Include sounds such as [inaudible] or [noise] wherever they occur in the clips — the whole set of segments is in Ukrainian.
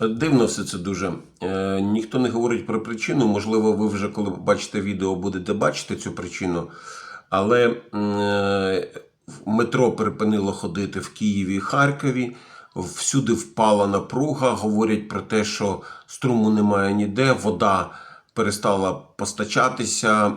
Дивно все це дуже. Е, ніхто не говорить про причину. Можливо, ви вже коли бачите відео, будете бачити цю причину. Але е, метро припинило ходити в Києві і Харкові. Всюди впала напруга. Говорять про те, що струму немає ніде, вода перестала постачатися, е,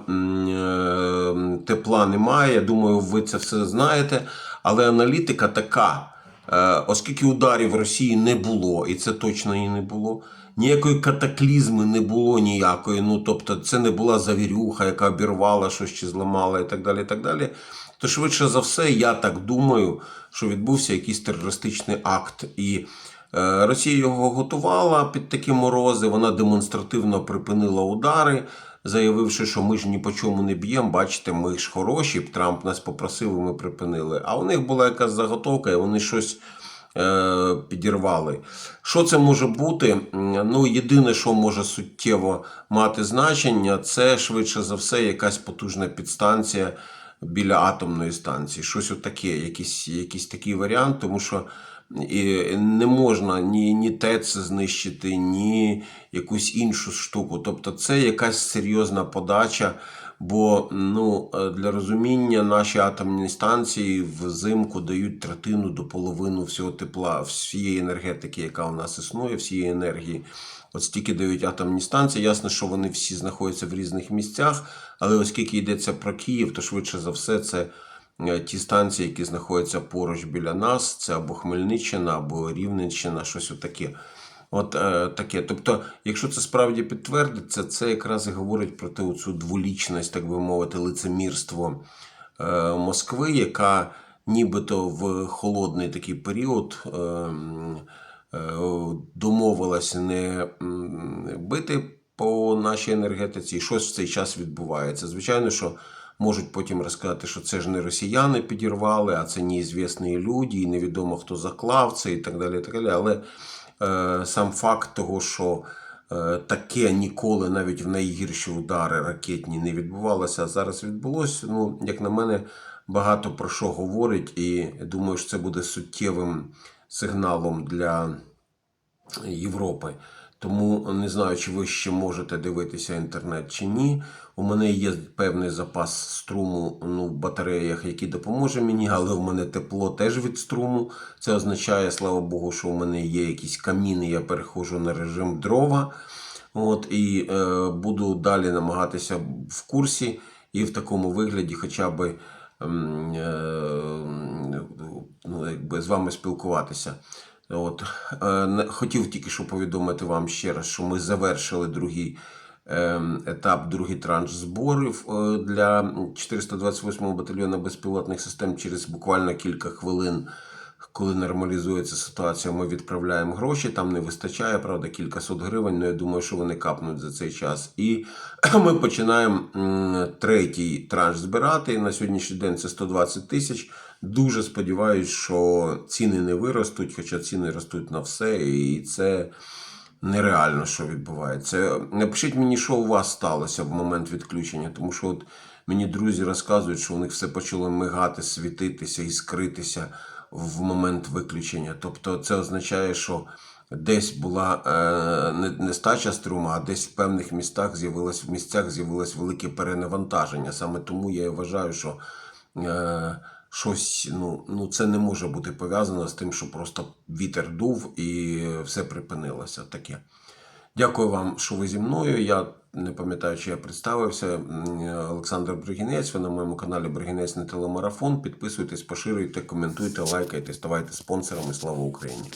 тепла немає. Я думаю, ви це все знаєте. Але аналітика така. Е, Оскільки ударів Росії не було, і це точно і не було, ніякої катаклізми не було ніякої. Ну тобто, це не була завірюха, яка обірвала щось чи зламала, і так далі. і так далі. То швидше за все, я так думаю, що відбувся якийсь терористичний акт. І Росія його готувала під такі морози. Вона демонстративно припинила удари, заявивши, що ми ж ні по чому не б'ємо. Бачите, ми ж хороші. Трамп нас попросив, і ми припинили. А у них була якась заготовка, і вони щось е, підірвали. Що це може бути? Ну, єдине, що може суттєво мати значення, це швидше за все якась потужна підстанція біля атомної станції. Щось отаке, якийсь, якийсь такий варіант, тому що і не можна ні, ні ТЕЦ знищити, ні якусь іншу штуку. Тобто це якась серйозна подача. Бо ну, е, для розуміння наші атомні станції взимку дають третину до половини всього тепла, всієї енергетики, яка у нас існує, всієї енергії. От стільки дають атомні станції. Ясно, що вони всі знаходяться в різних місцях, але оскільки йдеться про Київ, то швидше за все це е, ті станції, які знаходяться поруч біля нас, це або Хмельниччина, або Рівненщина, щось отаке. От е, таке. Тобто, якщо це справді підтвердиться, це якраз і говорить про ту цю дволічність, так би мовити, лицемірство е, Москви, яка нібито в холодний такий період е, е, домовилася не бити по нашій енергетиці, і щось в цей час відбувається. Звичайно, що можуть потім розказати, що це ж не росіяни підірвали, а це неізвісні люди, і невідомо хто заклав це, і так далі. І так далі. Але сам факт того, що е, таке ніколи навіть в найгірші удари ракетні не відбувалося, а зараз відбулося. Ну, як на мене, багато про що говорить, і думаю, що це буде суттєвим сигналом для Європи. Тому не знаю, чи ви ще можете дивитися інтернет чи ні. У мене є певний запас струму ну, в батареях, який допоможе мені, але в мене тепло теж від струму. Це означає, слава Богу, що у мене є якісь каміни, я переходжу на режим дрова. От, і е, буду далі намагатися в курсі і в такому вигляді хоча б ем, е, ну, якби з вами спілкуватися. От. Е, Хотів тільки що повідомити вам ще раз, що ми завершили другий ем, етап, другий транш зборів е, для 428-го батальйону безпілотних систем через буквально кілька хвилин. Коли нормалізується ситуація, ми відправляємо гроші. Там не вистачає, правда, кількасот гривень. але я думаю, що вони капнуть за цей час. І [clears throat] ми починаємо третій транш збирати. На сьогоднішній день це 120 тисяч. Дуже сподіваюся, що ціни не виростуть, хоча ціни ростуть на все, і це нереально, що відбувається. Напишіть мені, що у вас сталося в момент відключення, тому що от мені друзі розказують, що у них все почало мигати, світитися і скритися в момент виключення. Тобто, це означає, що десь була е, не- нестача струму, а десь в певних містах з'явилось в місцях з'явилось велике перенавантаження. Саме тому я вважаю, що. Е, Щось, ну, ну це не може бути пов'язано з тим, що просто вітер дув і все припинилося. Таке. Дякую вам, що ви зі мною. Я не пам'ятаю, чи я представився. Олександр Бригінець. Ви на моєму каналі Бригінець на телемарафон. Підписуйтесь, поширюйте, коментуйте, лайкайте, ставайте спонсорами. Слава Україні!